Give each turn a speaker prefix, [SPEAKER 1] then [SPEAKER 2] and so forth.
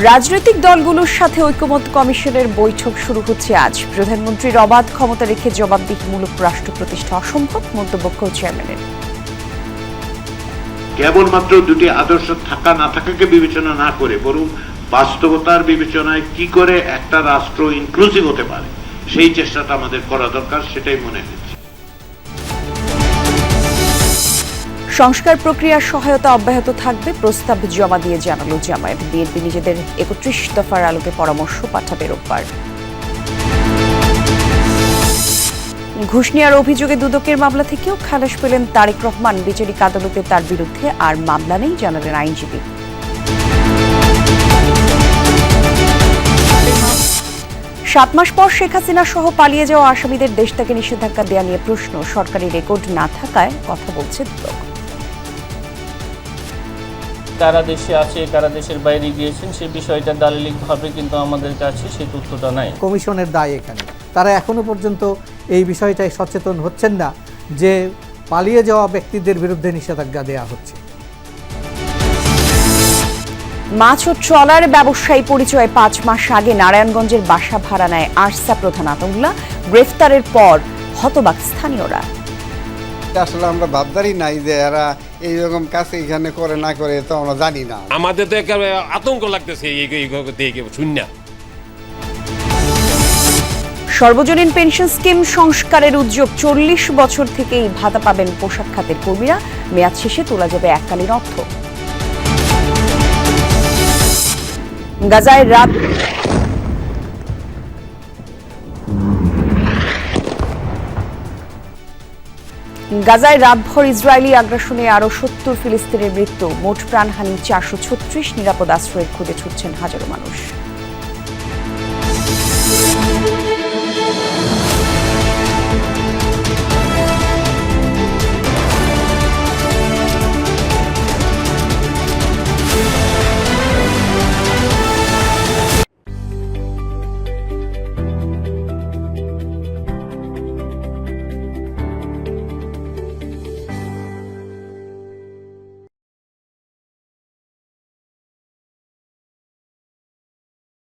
[SPEAKER 1] রাজনৈতিক দলগুলোর সাথে ঐকমত্য কমিশনের বৈঠক শুরু হচ্ছে আজ। প্রধানমন্ত্রীর অবাধ ক্ষমতা রেখে জবাবদিহিমূলক রাষ্ট্র প্রতিষ্ঠা অসম্ভব, মন্তব্য কো চেয়ারম্যানের
[SPEAKER 2] কেবলমাত্র দুটি আদর্শ থাকা না থাকাকে বিবেচনা না করে বরং বাস্তবতার বিবেচনায় কি করে একটা রাষ্ট্র ইনক্লুসিভ হতে পারে, সেই চেষ্টাটা আমাদের করা দরকার, সেটাই মনে হচ্ছে
[SPEAKER 1] সংস্কার প্রক্রিয়ার সহায়তা অব্যাহত থাকবে, প্রস্তাব জমা দিয়ে জানালো জামায়াত। বিএনপি নিজেদের একত্রিশ দফার আলোকে পরামর্শ পাঠাবে রোববার। ঘুষ নেওয়ার অভিযোগে দুদকের মামলা থেকেও খালাস পেলেন তারেক রহমান। বিচারিক আদালতে তার বিরুদ্ধে আর মামলা নেই, জানালেন আইনজীবী। সাত মাস পর শেখ হাসিনা সহ পালিয়ে যাওয়া আসামিদের দেশ থেকে নিষেধাজ্ঞা দেওয়া নিয়ে প্রশ্ন। সরকারি রেকর্ড না থাকায় কথা বলছে দুদক।
[SPEAKER 3] কারা দেশে আছে কারা দেশের বাইরে গিয়েছেন সেই বিষয়টা দালিলিকভাবে কিন্তু আমাদের কাছে সেই তথ্যটা নাই।
[SPEAKER 4] কমিশনের দায় এখানে। তারা এখনও পর্যন্ত এই বিষয়টায় সচেতন হচ্ছেন না যে পালিয়ে যাওয়া ব্যক্তিদের বিরুদ্ধে নিষেধাজ্ঞা দেওয়া হচ্ছে।
[SPEAKER 1] মাছ ও ট্রলার ব্যবসায়ী পরিচয়ে পাঁচ মাস আগে নারায়ণগঞ্জের বাসা ভাড়া নেয় আরসা প্রধান আতঙ্গলা। গ্রেফতারের পর হতবাক স্থানীয়রা।
[SPEAKER 5] আসলে আমরা ভাবদারি নাই যে এরা এইরকম কাজ এখানে করে না করে তো আমরা জানি না।
[SPEAKER 6] আমাদের তো একেবারে আতঙ্ক লাগতেছে এই শূন্য
[SPEAKER 1] সর্বজনীন পেনশন স্কিম সংস্কারের উদ্যোগ চল্লিশ বছর থেকেই ভাতা পাবেন পোশাক খাতের কর্মীরা। মেয়াদ শেষে তোলা যাবে এককালীন অর্থ। গাজায় রাত গাজায় রাতভর ইসরায়েলি আগ্রাসনে আরও সত্তর ফিলিস্তিনের মৃত্যু। মোট প্রাণহানি চারশো ছত্রিশ নিরাপদ আশ্রয়ের খুঁজে ছুটছেন হাজারো মানুষ।